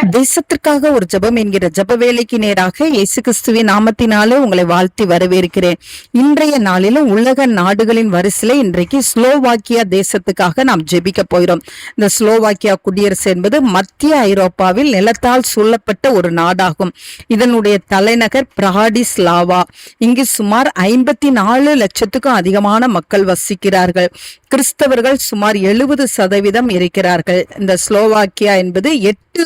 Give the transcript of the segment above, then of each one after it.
தேசத்திற்காக ஒரு ஜெபம் என்கிற ஜப வேலைக்கு நேராக இயேசு கிறிஸ்துவின் நாமத்தினாலே உங்களை வாழ்த்தி வரவேற்கிறேன். இன்றைய நாளிலும் உலக நாடுகளின் வரிசையில இன்றைக்கு ஸ்லோவாக்கியா தேசத்துக்காக நாம் ஜெபிக்க போகிறோம். இந்த ஸ்லோவாக்கியா குடியரசு என்பது மத்திய ஐரோப்பாவில் நிலத்தால் சூழப்பட்ட ஒரு நாடாகும். இதனுடைய தலைநகர் பிராடிஸ்லாவா. இங்கு சுமார் ஐம்பத்தி நாலு லட்சத்துக்கும் அதிகமான மக்கள் வசிக்கிறார்கள். கிறிஸ்தவர்கள் சுமார் எழுபது சதவீதம் இருக்கிறார்கள். இந்த ஸ்லோவாக்கியா என்பது எட்டு எட்டு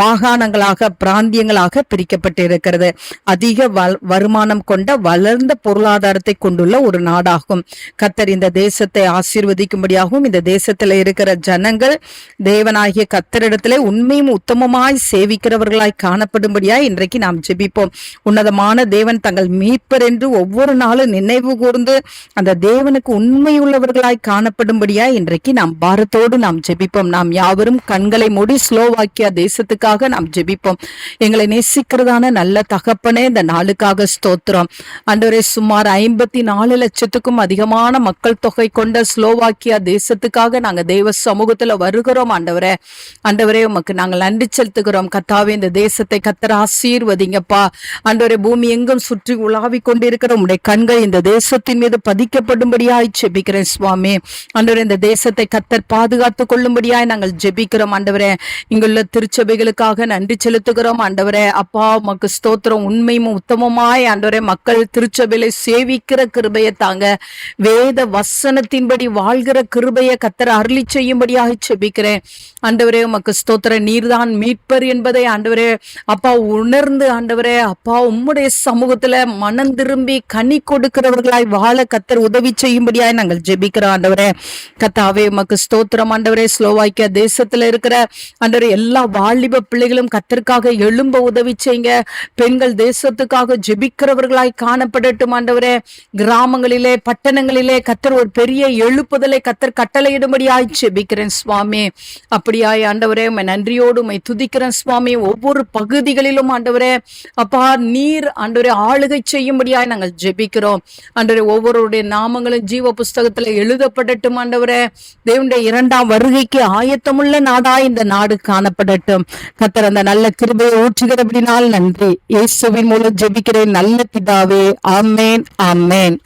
மாகாணங்களாக பிராந்தியங்களாக பிரிக்கப்பட்டிருக்கிறது. அதிக வருமானம் கொண்ட வளர்ந்த பொருளாதாரத்தை கொண்டுள்ள ஒரு நாடாகும். கத்தர் இந்த தேசத்தை ஆசீர்வதிக்கும்படியாகவும் இந்த தேசத்தில் இருக்கிற ஜனங்கள் தேவனாகிய கத்தரிடத்திலே உண்மையும் உத்தமமாய் சேவிக்கிறவர்களாய் காணப்படும்படியாய் இன்றைக்கு நாம் ஜெபிப்போம். உன்னதமான தேவன் தங்கள் மீட்பர் என்று ஒவ்வொரு நாளும் நினைவு கூர்ந்து அந்த தேவனுக்கு உண்மையுள்ளவர்களாய் காணப்படும்படியாய் இன்றைக்கு நாம் பாரத்தோடு நாம் ஜெபிப்போம். நாம் யாவரும் கண்களை மூடி ஸ்லோவாக்கி ஸ்லோவாக்கியா தேசத்துக்காக நாம் ஜெபிப்போம். எங்களை நேசிக்கிறதான நல்ல தகப்பனே இந்த நாளுக்காக ஸ்தோத்திரம். ஆண்டவரே சுமார் ஐம்பத்தி நாலு லட்சத்துக்கும் அதிகமான மக்கள் தொகை கொண்ட ஸ்லோவாக்கியா தேசத்துக்காக நாங்கள் தெய்வ சமூகத்துல வருகிறோம் ஆண்டவரே. ஆண்டவரே உமக்கு நாங்கள் நன்றி செலுத்துகிறோம். கத்தாவே இந்த தேசத்தை கத்தர ஆசீர்வதிங்கப்பா. ஆண்டவரே பூமி எங்கும் சுற்றி உலாவி கொண்டிருக்கிற உடைய கண்கள் இந்த தேசத்தின் மீது பதிக்கப்படும்படியாய் ஜெபிக்கிறேன் சுவாமி. ஆண்டவரே இந்த தேசத்தை கத்தர் பாதுகாத்து கொள்ளும்படியாய் நாங்கள் ஜெபிக்கிறோம் ஆண்டவரே. இங்குள்ள திருச்சபைகளுக்காக நன்றி செலுத்துகிறோம். ஆண்டவரே அப்பா உமக்கு ஸ்தோத்திரம். உண்மையும் உத்தமமாய் ஆண்டவரே மக்கள் திருச்சபையில சேவிக்கிற கிருபையை தாங்க. வேத வசனத்தின்படி வாழ்கிற கிருபையை கத்தர் அருளி செய்யும்படியாக செபிக்கிறேன். ஆண்டவரே உமக்கு ஸ்தோத்திர நீர்தான் மீட்பர் என்பதை ஆண்டவரே அப்பா உணர்ந்து ஆண்டவரே அப்பா உம்முடைய சமூகத்துல மனம் திரும்பி கனி கொடுக்கிறவர்களாய் வாழ கத்தர் உதவி செய்யும்படியாய் நாங்கள் ஜெபிக்கிறோம் ஆண்டவரே. கத்தாவே உமக்கு ஸ்தோத்திரம் ஆண்டவரே. ஸ்லோவாக்கிய தேசத்துல இருக்கிற ஆண்டவரே எல்லா வாலிப பிள்ளைகளும் கத்தருக்காக எழும்ப உதவி செய்யுங்க. பெண்கள் தேசத்துக்காக ஜெபிக்கிறவர்களாய் காணப்படட்டும் ஆண்டவரே. கிராமங்களிலே பட்டணங்களிலே கத்தர் ஒரு பெரிய எழுப்புதலை கத்தர் கட்டளையிடும்படியாய் ஜெபிக்கிறேன் சுவாமி. அப்படியாய் ஆண்டவரே உண்மை நன்றியோடு உண்மை துதிக்கிறேன் சுவாமி. ஒவ்வொரு பகுதிகளிலும் ஆண்டவரே அப்பா நீர் ஆண்டவரே ஆளுகை செய்யும்படியாய் நாங்கள் ஜெபிக்கிறோம். ஆண்டவரே ஒவ்வொருடைய நாமங்களும் ஜீவ புஸ்தகத்துல எழுதப்படட்டும் ஆண்டவரே. தேவனுடைய இரண்டாம் வருகைக்கு ஆயத்தமுள்ள நாடா இந்த நாடு காணப்படட்டும் கத்தர் அந்த நல்ல கிருபையை ஊற்றுகிறபடினால் நன்றி. இயேசுவின் மூலம் ஜெபிக்கிறேன். நல்ல பிதாவே ஆமேன் ஆமேன்.